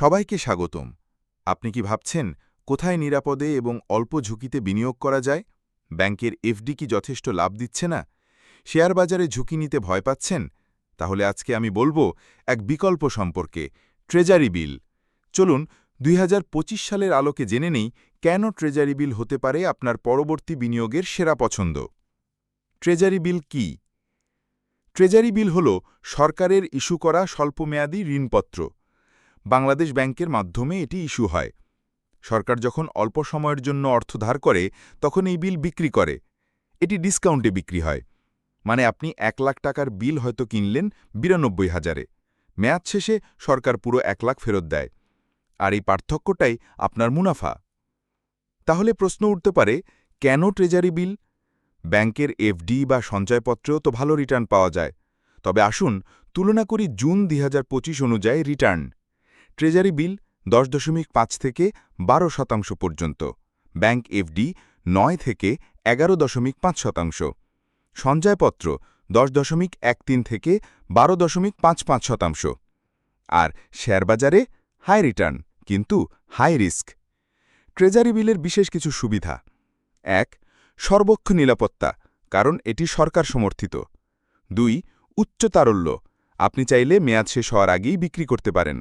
সবাইকে স্বাগতম। আপনি কি ভাবছেন কোথায় নিরাপদে এবং অল্প ঝুঁকিতে বিনিয়োগ করা যায়? ব্যাংকের এফডি কি যথেষ্ট লাভ দিচ্ছে না? শেয়ার বাজারে ঝুঁকি নিতে ভয় পাচ্ছেন? তাহলে আজকে আমি বলব এক বিকল্প সম্পর্কে, ট্রেজারি বিল। চলুন, দুই হাজার পঁচিশ সালের আলোকে জেনে নেই কেন ট্রেজারি বিল হতে পারে আপনার পরবর্তী বিনিয়োগের সেরা পছন্দ। ট্রেজারি বিল কি? ট্রেজারি বিল হল সরকারের ইস্যু করা স্বল্পমেয়াদী ঋণপত্র। বাংলাদেশ ব্যাংকের মাধ্যমে এটি ইস্যু হয়। সরকার যখন অল্প সময়ের জন্য অর্থ ধার করে, তখন এই বিল বিক্রি করে। এটি ডিসকাউন্টে বিক্রি হয়। মানে আপনি এক লাখ টাকার বিল হয়তো কিনলেন বিরানব্বই হাজারে। মেয়াদ শেষে সরকার পুরো এক লাখ ফেরত দেয়। আর এই পার্থক্যটাই আপনার মুনাফা। তাহলে প্রশ্ন উঠতে পারে, কেন ট্রেজারি বিল? ব্যাংকের এফডি বা সঞ্চয়পত্রেও তো ভালো রিটার্ন পাওয়া যায়। তবে আসুন, তুলনা করি জুন দুই হাজার পঁচিশ অনুযায়ী রিটার্ন। ট্রেজারি বিল দশ দশমিক পাঁচ থেকে বারো শতাংশ পর্যন্ত, ব্যাংক এফডি নয় থেকে এগারো দশমিক পাঁচ শতাংশ, সঞ্চয়পত্র দশ দশমিক এক তিন থেকে বারো দশমিক পাঁচ পাঁচ শতাংশ, আর শেয়ারবাজারে হাই রিটার্ন, কিন্তু হাই রিস্ক। ট্রেজারি বিলের বিশেষ কিছু সুবিধা। এক সর্বক্ষ নিরাপত্তা, কারণ এটি সরকার সমর্থিত। দুই, উচ্চ তারল্য, আপনি চাইলে মেয়াদ শেষ হওয়ার আগেই বিক্রি করতে পারেন।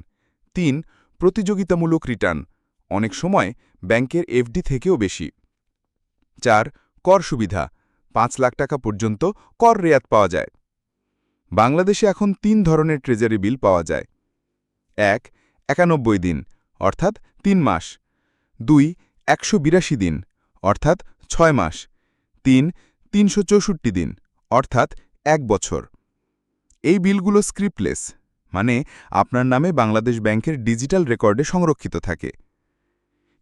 তিন, প্রতিযোগিতামূলক রিটার্ন, অনেক সময় ব্যাংকের এফডি থেকেও বেশি। চার, কর সুবিধা, পাঁচ লাখ টাকা পর্যন্ত কর রেয়াত পাওয়া যায়। বাংলাদেশে এখন তিন ধরনের ট্রেজারি বিল পাওয়া যায়। এক, একানব্বই দিন, অর্থাৎ তিন মাস। দুই, একশো বিরাশি দিন, অর্থাৎ ছয় মাস। তিন, তিনশো দিন, অর্থাৎ এক বছর। এই বিলগুলো স্ক্রিপ্টলেস। মানে আপনার নামে বাংলাদেশ ব্যাংকের ডিজিটাল রেকর্ডে সংরক্ষিত থাকে।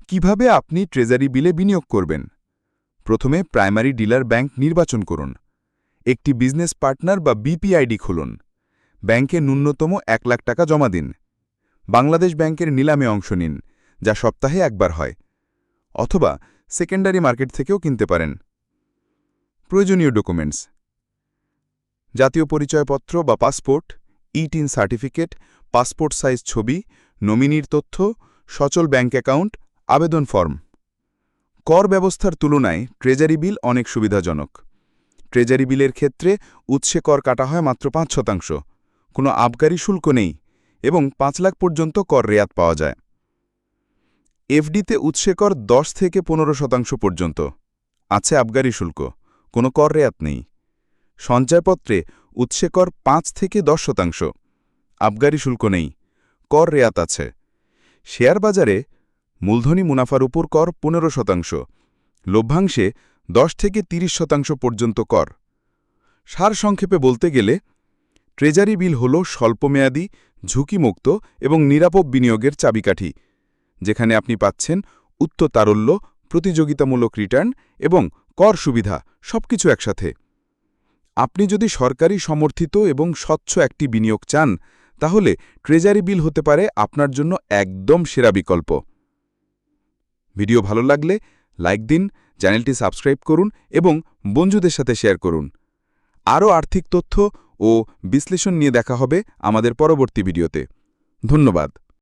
কীভাবে আপনি ট্রেজারি বিলে বিনিয়োগ করবেন? প্রথমে প্রাইমারি ডিলার ব্যাংক নির্বাচন করুন। একটি বিজনেস পার্টনার বা বিপিআইডি খুলুন। ব্যাংকে ন্যূনতম এক লাখ টাকা জমা দিন। বাংলাদেশ ব্যাংকের নিলামে অংশ নিন, যা সপ্তাহে একবার হয়। অথবা সেকেন্ডারি মার্কেট থেকেও কিনতে পারেন। প্রয়োজনীয় ডকুমেন্টস। জাতীয় পরিচয়পত্র বা passport. ETIN certificate, passport size ছবি, নমিনির তথ্য, সচল ব্যাংক অ্যাকাউন্ট, আবেদন ফর্ম। কর ব্যবস্থার তুলনায় ট্রেজারি বিল অনেক সুবিধাজনক। ট্রেজারি বিলের ক্ষেত্রে উৎসে কর কাটা হয় মাত্র পাঁচ শতাংশ। কোনো আবগারি শুল্ক নেই এবং পাঁচ লাখ পর্যন্ত কর রেয়াত পাওয়া যায়। এফডিতে উৎসে কর দশ থেকে পনেরো শতাংশ পর্যন্ত। আছে আবগারি শুল্ক, কোনো কর রেয়াত নেই। সঞ্চয়পত্রে উৎসে কর পাঁচ থেকে দশ শতাংশ। আবগারি শুল্ক নেই। কর রেয়াত আছে। শেয়ার বাজারে মূলধনী মুনাফার উপর কর পনেরো শতাংশ। লভ্যাংশে দশ থেকে ৩০ শতাংশ পর্যন্ত কর। সারসংক্ষেপে বলতে গেলে, ট্রেজারি বিল হল স্বল্পমেয়াদী, ঝুঁকিমুক্ত এবং নিরাপদ বিনিয়োগের চাবিকাঠি, যেখানে আপনি পাচ্ছেন উচ্চ তারল্য, প্রতিযোগিতামূলক রিটার্ন এবং কর সুবিধা, সবকিছু একসাথে। আপনি যদি সরকারি সমর্থিত এবং স্বচ্ছ একটি বিনিয়োগ চান, তাহলে ট্রেজারি বিল হতে পারে আপনার জন্য একদম সেরা বিকল্প। ভিডিও ভালো লাগলে লাইক দিন, চ্যানেলটি সাবস্ক্রাইব করুন এবং বন্ধুদের সাথে শেয়ার করুন। আরও আর্থিক তথ্য ও বিশ্লেষণ নিয়ে দেখা হবে আমাদের পরবর্তী ভিডিওতে। ধন্যবাদ।